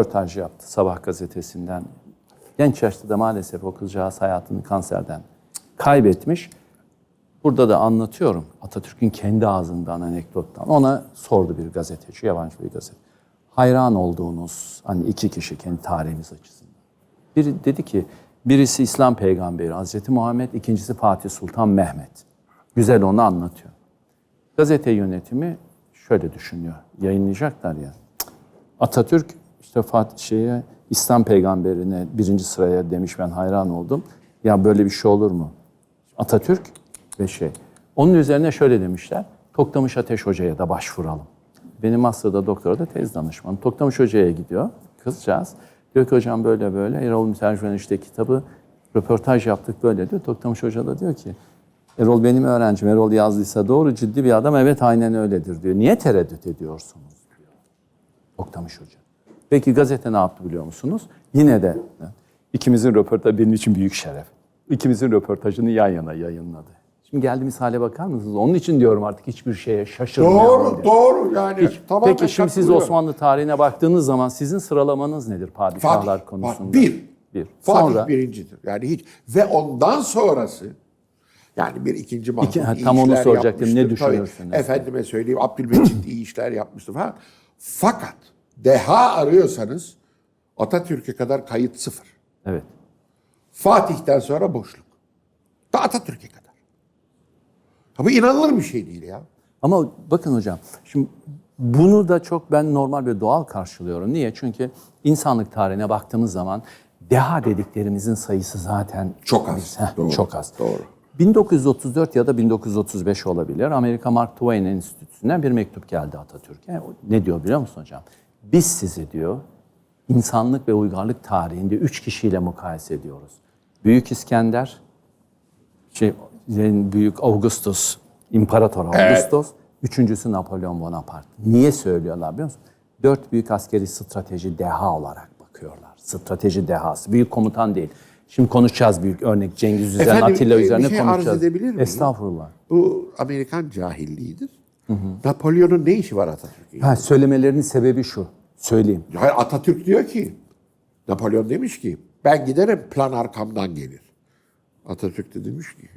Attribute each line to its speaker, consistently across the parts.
Speaker 1: röportaj yaptı Sabah gazetesinden. Genç yaşta da maalesef o kızcağız hayatını kanserden kaybetmiş. Burada da anlatıyorum Atatürk'ün kendi ağzından anekdottan. Ona sordu bir gazeteci, yabancı bir gazete. Hayran olduğunuz hani iki kişi kendi tarihimiz açısından. Biri dedi ki birisi İslam peygamberi Hazreti Muhammed, ikincisi Fatih Sultan Mehmet. Güzel onu anlatıyor. Gazete yönetimi şöyle düşünüyor. Yayınlayacaklar ya. Atatürk işte Fatih şeye İslam peygamberine birinci sıraya demiş ben hayran oldum. Ya böyle bir şey olur mu? Atatürk ve şey. Onun üzerine şöyle demişler. Toktamış Ateş Hoca'ya da başvuralım. Benim master'da doktora da tez danışmanım. Toktamış Hoca'ya gidiyor kızcağız. Diyor ki hocam böyle böyle. Erol Mütercümen işte kitabı röportaj yaptık böyle diyor. Toktamış Hoca da diyor ki Erol benim öğrencim. Erol yazdıysa doğru ciddi bir adam. Evet aynen öyledir diyor. Niye tereddüt ediyorsunuz diyor. Oktamış Hoca. Peki gazete ne yaptı biliyor musunuz? Yine de ikimizin röportajı benim için büyük şeref. İkimizin röportajını yan yana yayınladı. Şimdi geldiğimiz hale bakar mısınız? Onun için diyorum artık hiçbir şeye şaşırmayalım.
Speaker 2: Doğru,
Speaker 1: diye.
Speaker 2: doğru yani.
Speaker 1: Peki,
Speaker 2: tamamen
Speaker 1: peki şimdi siz. Osmanlı tarihine baktığınız zaman sizin sıralamanız nedir padişahlar
Speaker 2: Fatih,
Speaker 1: konusunda?
Speaker 2: Fatih, bir.
Speaker 1: Bir.
Speaker 2: Fatih
Speaker 1: Sonra
Speaker 2: birincidir. Yani hiç ve ondan sonrası yani bir ikinci Mahmut
Speaker 1: İki-
Speaker 2: iyi
Speaker 1: tam onu soracaktım. Ne.
Speaker 2: Tabii,
Speaker 1: düşünüyorsunuz?
Speaker 2: efendime söyleyeyim Abdülmecit iyi işler yapmıştır falan. Fakat deha arıyorsanız Atatürk'e kadar kayıt sıfır.
Speaker 1: evet.
Speaker 2: Fatih'ten sonra boşluk. Da Atatürk'e kadar. Ha, bu inanılır bir şey değil ya.
Speaker 1: Ama bakın hocam, şimdi bunu da çok ben normal ve doğal karşılıyorum. Niye? Çünkü insanlık tarihine baktığımız zaman deha dediklerimizin sayısı zaten
Speaker 2: Çok az.
Speaker 1: Heh,
Speaker 2: Doğru,
Speaker 1: Çok az.
Speaker 2: doğru.
Speaker 1: 1934 ya da 1935 olabilir. Amerika Mark Twain Enstitüsü'nden bir mektup geldi Atatürk'e. Ne diyor biliyor musun hocam? Biz sizi diyor insanlık ve uygarlık tarihinde üç kişiyle mukayese ediyoruz. Büyük İskender, şey, Büyük Augustus, İmparator Augustus, üçüncüsü Napolyon Bonaparte. Niye söylüyorlar biliyor musun? Dört büyük askeri strateji deha olarak bakıyorlar. Strateji dehası. Büyük komutan değil. Şimdi konuşacağız büyük örnek Cengiz üzerine,
Speaker 2: Efendim,
Speaker 1: Atilla
Speaker 2: bir
Speaker 1: üzerine
Speaker 2: şey arz edebilir miyim?
Speaker 1: Estağfurullah.
Speaker 2: Bu Amerikan cahilliğidir. Napolyon'un ne işi var Atatürk'ün?
Speaker 1: Ha, söylemelerinin sebebi şu. Söyleyeyim.
Speaker 2: Hayır Atatürk diyor ki, Napolyon demiş ki, ben giderim plan arkamdan gelir. Atatürk de demiş ki,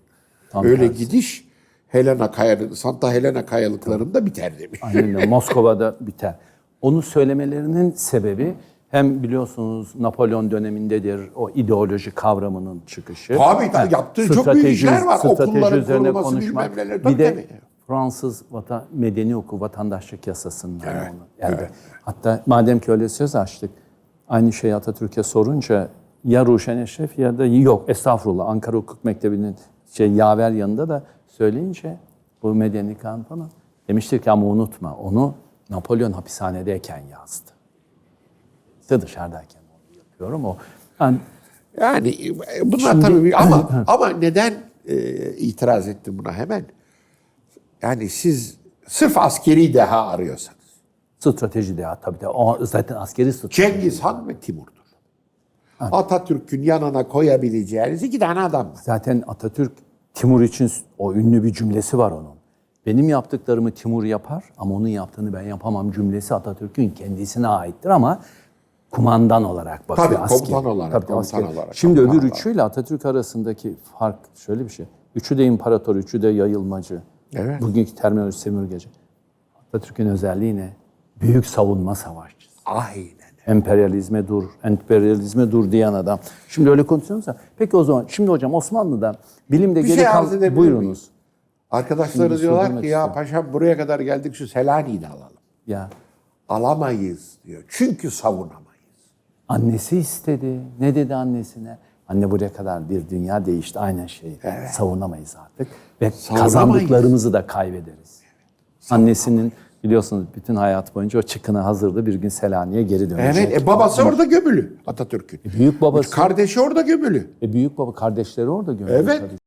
Speaker 1: Tam
Speaker 2: öyle
Speaker 1: tersi.
Speaker 2: gidiş Helena Kayalı, Santa Helena kayalıklarında biter demiş.
Speaker 1: Aynen öyle. Moskova'da biter. Onu söylemelerinin sebebi hem biliyorsunuz Napolyon dönemindedir o ideoloji kavramının çıkışı.
Speaker 2: Tabii, tabii. Yaptığı çok büyük işler var.
Speaker 1: Strateji
Speaker 2: Okulların
Speaker 1: üzerine
Speaker 2: kurulması,
Speaker 1: konuşmak.
Speaker 2: bilmem neler. Tabii,
Speaker 1: Bir de
Speaker 2: tabii.
Speaker 1: Fransız vatan, medeni hukuk vatandaşlık yasasından
Speaker 2: Evet,
Speaker 1: onu elde. Hatta madem ki öyle söz açtık, aynı şeyi Atatürk'e sorunca ya Ruşen Eşref ya da yok estağfurullah Ankara Hukuk Mektebi'nin şey yaver yanında da söyleyince bu medeni kanun falan demiştir ki ama unutma onu Napolyon hapishanedeyken yazdı. İşte dışarıdayken onu yapıyorum o. Yani
Speaker 2: Yani e, bunlar tabii bir- ama ama neden e, itiraz ettim buna hemen? Yani siz sırf askeri deha arıyorsanız.
Speaker 1: strateji de tabii de o zaten askeri strateji.
Speaker 2: Cengiz Han ve Timur'dur. Atatürk'ün yanına koyabileceğiniz iki tane adam var.
Speaker 1: Zaten Atatürk Timur için o ünlü bir cümlesi var onun. Benim yaptıklarımı Timur yapar ama onun yaptığını ben yapamam cümlesi Atatürk'ün kendisine aittir ama kumandan olarak bakıyor.
Speaker 2: Tabii,
Speaker 1: asker.
Speaker 2: komutan olarak,
Speaker 1: Tabii,
Speaker 2: komutan
Speaker 1: asker.
Speaker 2: olarak,
Speaker 1: Şimdi
Speaker 2: komutan
Speaker 1: öbür
Speaker 2: olarak.
Speaker 1: üçüyle Atatürk arasındaki fark şöyle bir şey. Üçü de imparator, üçü de yayılmacı.
Speaker 2: Evet.
Speaker 1: Bugünkü terminoloji sömürgeci. Atatürk'ün özelliği ne? Büyük savunma savaşçısı.
Speaker 2: Aynen.
Speaker 1: Emperyalizme dur, emperyalizme dur diyen adam. Şimdi öyle konuşuyoruz ya. Peki o zaman, şimdi hocam Osmanlı'da bilimde
Speaker 2: Bir
Speaker 1: geri
Speaker 2: şey
Speaker 1: kal...
Speaker 2: arz edebilir
Speaker 1: Buyurunuz.
Speaker 2: miyim? Arkadaşları
Speaker 1: Şimdi
Speaker 2: diyorlar ki ya
Speaker 1: istiyorum.
Speaker 2: paşam buraya kadar geldik şu Selanik'i de alalım.
Speaker 1: Ya
Speaker 2: Alamayız diyor. Çünkü savunamayız.
Speaker 1: annesi istedi. Ne dedi annesine? Anne buraya kadar bir dünya değişti. Aynen şey. Savunamayız artık. Ve
Speaker 2: Savunamayız.
Speaker 1: kazandıklarımızı da kaybederiz. Annesinin biliyorsunuz bütün hayat boyunca o çıkına hazırdı. Bir gün Selanik'e geri dönecek.
Speaker 2: Evet, e, babası orada gömülü Atatürk'ün.
Speaker 1: Büyük babası.
Speaker 2: Kardeşi orada gömülü.
Speaker 1: E, büyük baba kardeşleri orada gömülü.
Speaker 2: Evet.
Speaker 1: tabii.